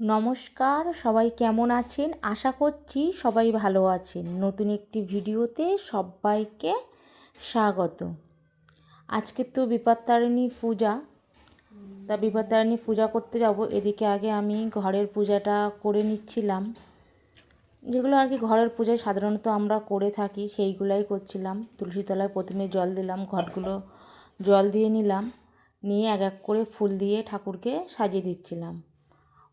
নমস্কার, সবাই কেমন আছেন? আশা করছি সবাই ভালো আছেন। নতুন একটি ভিডিওতে সবাইকে স্বাগত। আজকে তো বিপত্তারিণী পূজা। তা বিপত্তারিণী পূজা করতে যাব। এদিকে আগে আমি ঘরের পূজাটা করে নিচ্ছিলাম। যেগুলো আর কি ঘরের পূজায় সাধারণত আমরা করে থাকি, সেইগুলাই করছিলাম। তুলসী তলায় প্রথমে জল দিলাম ঘটগুলো জল দিয়ে নিলাম। নিয়ে এক এক করে ফুল দিয়ে ঠাকুরকে সাজিয়ে দিচ্ছিলাম।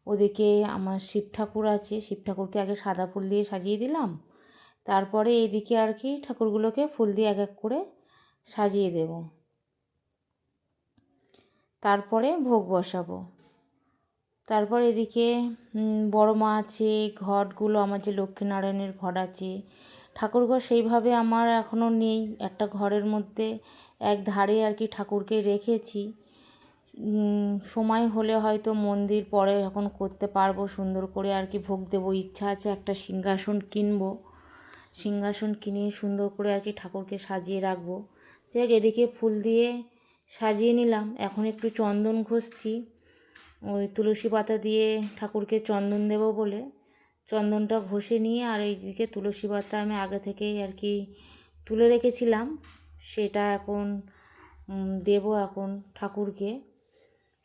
ওদিকে আমার শিব ঠাকুর আছে, শিব ঠাকুরকে আগে সাদা ফুল দিয়ে সাজিয়ে দিলাম। তারপরে এদিকে আর কি ঠাকুরগুলোকে ফুল দিয়ে এক এক করে সাজিয়ে দেব। তারপরে ভোগ বসাবো। তারপর এদিকে বড় মা আছে, ঘটগুলো আমার যে লক্ষ্মীনারায়ণের ঘট আছে, ঠাকুরঘর সেইভাবে আমার এখনও নেই। একটা ঘরের মধ্যে এক ধারে আর কি ঠাকুরকে রেখেছি। সময় হলে হয়তো মন্দির পরে এখন করতে পারব, সুন্দর করে আর কি ভোগ দেবো, ইচ্ছা আছে একটা সিংহাসন কিনবো। সিংহাসন কিনে সুন্দর করে আর কি ঠাকুরকে সাজিয়ে রাখব। যাই হোক এদিকে ফুল দিয়ে সাজিয়ে নিলাম। এখন একটু চন্দন ঘষছি। ওই তুলসী পাতা দিয়ে ঠাকুরকে চন্দন দেব বলে। চন্দনটা ঘষে নিয়ে আর এইদিকে তুলসী পাতা আমি আগে থেকেই আর কি তুলে রেখেছিলাম। সেটা এখন দেব এখন ঠাকুরকে।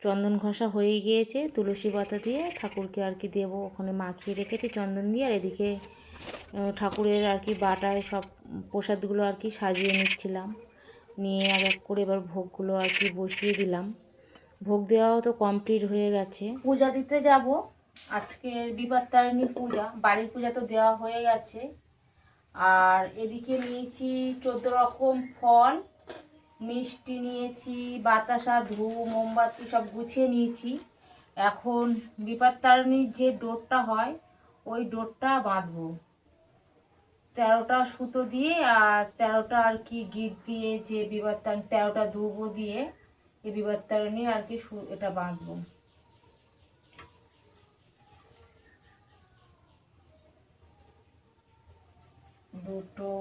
চন্দন ঘষা হয়ে গিয়েছে, তুলসী পাতা দিয়ে। ঠাকুরকে আর কি দেবো, ওখানে মাখিয়ে রেখেছি চন্দন দিয়ে। আর এদিকে ঠাকুরের আর কি বাটায় সব প্রসাদগুলো আর কি সাজিয়ে নিচ্ছিলাম। নিয়ে এক এক করে এবার ভোগগুলো আর কি বসিয়ে দিলাম। ভোগ দেওয়াও তো কমপ্লিট হয়ে গেছে। পূজা দিতে যাব। আজকে বিপত্তারিণী পূজা, বাড়ির পূজা তো দেওয়া হয়ে গেছে। আর এদিকে নিয়েছি চোদ্দ রকম ফল। মিষ্টি নিয়েছি, বাতাসা, ধূপ, মোমবাতি সব গুছিয়ে নিয়েছি। এখন বিপত্তারিণীর যে ডোরটা হয়, ওই ডোরটা বাঁধবো। তেরোটা সুতো দিয়ে আর তেরোটা আর কি গিট দিয়ে যে বিবাত্তার তেরোটা ধুবো দিয়ে এই বিবাত্তারণী আর কি এটা বাঁধবো। দুটো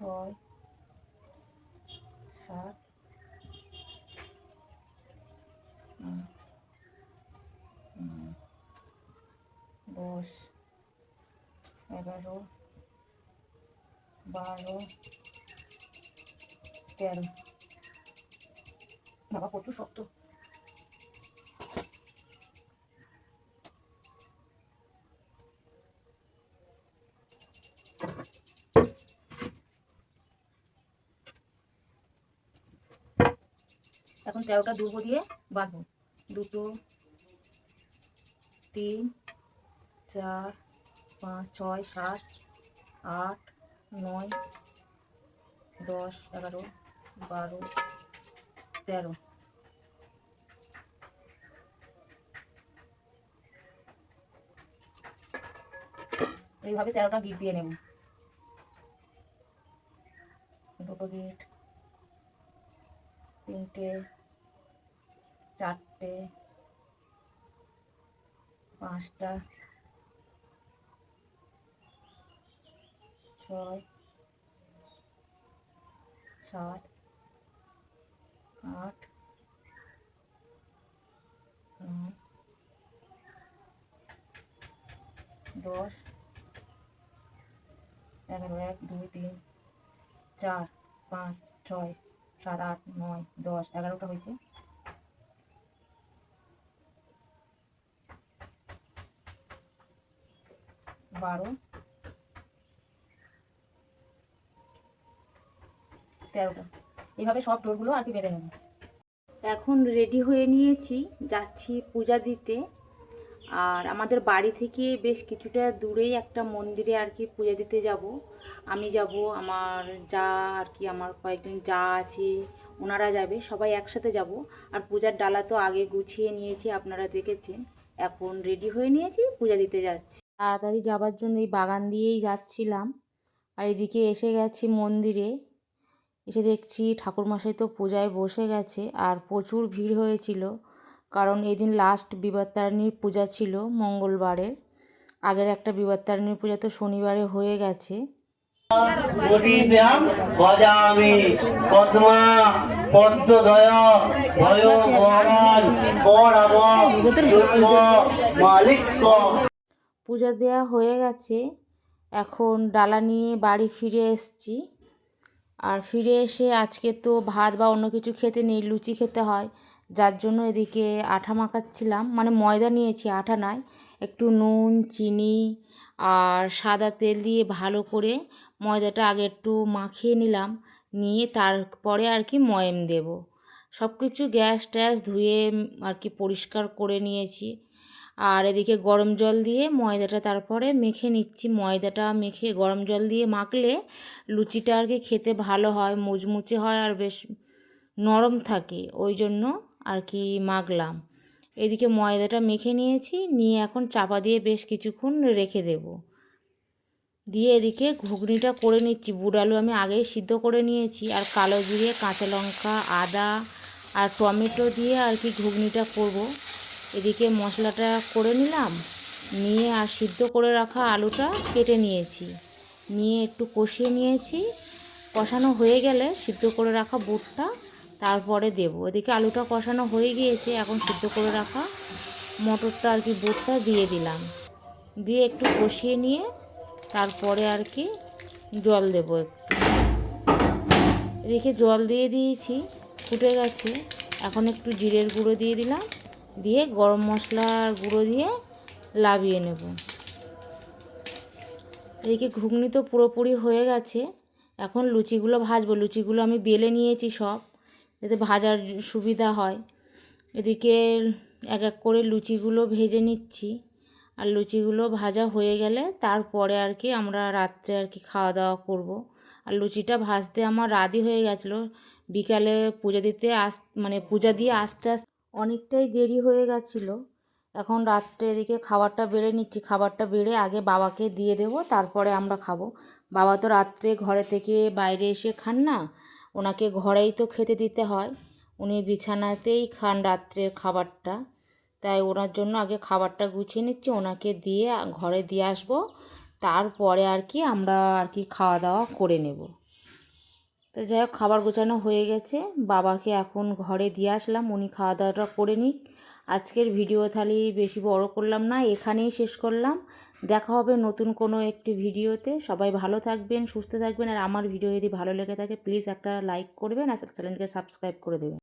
ছয় সাত দশ এগারো বারো তেরো। বাবা প্রচুর শক্ত। এখন তেরোটা দুর্ব দিয়ে বাঁধবো। দুটো, তিন, চার, পাঁচ, ছয়, সাত, আট, নয়, দশ, এগারো, বারো, তেরো। এইভাবে তেরোটা গিট দিয়ে নেব। দুটো গিট তিনটে চারটে, পাঁচটা, ছয়, সাত, আট দশ, এগারো, এক, দুই, তিন, চার, পাঁচ, ছয়, সাত, আট, নয়, দশ, এগারোটা হয়েছে। বারো। তেরোটা। এইভাবে সব ডোরগুলো আর কি বেঁধে নেব। এখন রেডি হয়ে নিয়েছি, যাচ্ছি পূজা দিতে। আর আমাদের বাড়ি থেকে বেশ কিছুটা দূরেই একটা মন্দিরে আর কি পূজা দিতে যাব। আমি যাব, আমার যা আর কি আমার কয়েকজন যা আছে, ওনারা যাবে, সবাই একসাথে যাব। আর পূজার ডালা তো আগে গুছিয়ে নিয়েছি, আপনারা দেখেছেন। এখন রেডি হয়ে নিয়েছি, পূজা দিতে যাচ্ছি। তাড়াতাড়ি যাবার জন্য এই বাগান দিয়েই যাচ্ছিলাম। আর এদিকে এসে গেছি মন্দিরে। এসে দেখছি ঠাকুরমশাই তো পূজায় বসে গেছে আর প্রচুর ভিড় হয়েছিল। কারণ এদিন লাস্ট বিবাদতারিণীর পূজা ছিল মঙ্গলবারের আগের একটা বিবাদতারিণীর পূজা তো শনিবারে হয়ে গেছে। মালিক্য। পূজা দেওয়া হয়ে গেছে। এখন ডালা নিয়ে বাড়ি ফিরে এসেছি। আর ফিরে এসে আজকে তো ভাত বা অন্য কিছু খেতে নেই, লুচি খেতে হয়। যার জন্য এদিকে আঠা মাখাচ্ছিলাম। মানে ময়দা নিয়েছি, আঠা নয় একটু নুন, চিনি আর সাদা তেল দিয়ে ভালো করে ময়দাটা আগে একটু মাখিয়ে নিলাম। নিয়ে তারপরে আর কি ময়েম দেব। সব কিছু গ্যাস ট্যাস ধুয়ে আর কি পরিষ্কার করে নিয়েছি। আর এদিকে গরম জল দিয়ে ময়দাটা তারপরে মেখে নিচ্ছি। ময়দাটা মেখে, গরম জল দিয়ে মাখলে লুচিটা আর কি খেতে ভালো হয়, মুচমুচে হয় আর বেশ নরম থাকে। ওই জন্য আর কি মাখলাম। এদিকে ময়দাটা মেখে নিয়েছি, নিয়ে এখন চাপা দিয়ে বেশ কিছুক্ষণ রেখে দেব। দিয়ে এদিকে ঘুগনিটা করে নিচ্ছি। বুট আলু আমি আগেই সিদ্ধ করে নিয়েছি। আর কালো জিরে, কাঁচা লঙ্কা, আদা আর টমেটো দিয়ে আর কি ঘুগনিটা করব। এদিকে মশলাটা করে নিলাম। নিয়ে আর সিদ্ধ করে রাখা আলুটা কেটে নিয়েছি। নিয়ে একটু কষিয়ে নিয়েছি। কষানো হয়ে গেলে সিদ্ধ করে রাখা বুটটা তারপরে দেব। এদিকে আলুটা কষানো হয়ে গিয়েছে, এখন সিদ্ধ করে রাখা মটরটা আর কি বুটটা দিয়ে দিলাম। দিয়ে একটু কষিয়ে নিয়ে তারপরে আর কি জল দেব একটু। এদিকে জল দিয়ে দিয়েছি, ফুটে গেছে। এখন একটু জিরের গুঁড়ো দিয়ে দিলাম। দিয়ে গরম মশলার গুঁড়ো দিয়ে লাবিয়ে নেব। এদিকে ঘুগনি তো পুরোপুরি হয়ে গেছে। এখন লুচিগুলো ভাজবো। লুচিগুলো আমি বেলে নিয়েছি সব, যাতে ভাজার সুবিধা হয়। এদিকে এক এক করে লুচিগুলো ভেজে নিচ্ছি। আর লুচিগুলো ভাজা হয়ে গেলে তারপরে আর কি আমরা রাত্রে আর কি খাওয়া দাওয়া করব। আর লুচিটা ভাজতে আমার রাদি হয়ে গেছিল। বিকালে পূজা দিতে আস মানে পূজা দিয়ে আস্তে আস্তে অনেকটাই দেরি হয়ে গেছিল। এখন রাত্রে এদিকে খাবারটা বেড়ে নিচ্ছি। খাবারটা বেড়ে আগে বাবাকে দিয়ে দেবো, তারপরে আমরা খাব। বাবা তো রাত্রে ঘরে থেকে বাইরে এসে খান না, ওনাকে ঘরেই তো খেতে দিতে হয়। উনি বিছানাতেই খান রাত্রের খাবারটা। তাই ওনার জন্য আগে খাবারটা গুছিয়ে নিচ্ছি, ওনাকে দিয়ে ঘরে দিয়ে আসব। তারপরে আর কি আমরা আর কি খাওয়া দাওয়া করে নেব। তো যাই হোক, খাবার গোছানো হয়ে গেছে। বাবাকে এখন ঘরে দিয়ে আসলাম, উনি খাওয়া দাওয়াটা করে নিক। আজকের ভিডিও তাহলে বেশি বড় করলাম না, এখানেই শেষ করলাম। দেখা হবে নতুন কোনো একটি ভিডিওতে। সবাই ভালো থাকবেন, সুস্থ থাকবেন। আর আমার ভিডিও যদি ভালো লেগে থাকে প্লিজ একটা লাইক করবেন, আর চ্যানেলকে সাবস্ক্রাইব করে দেবেন।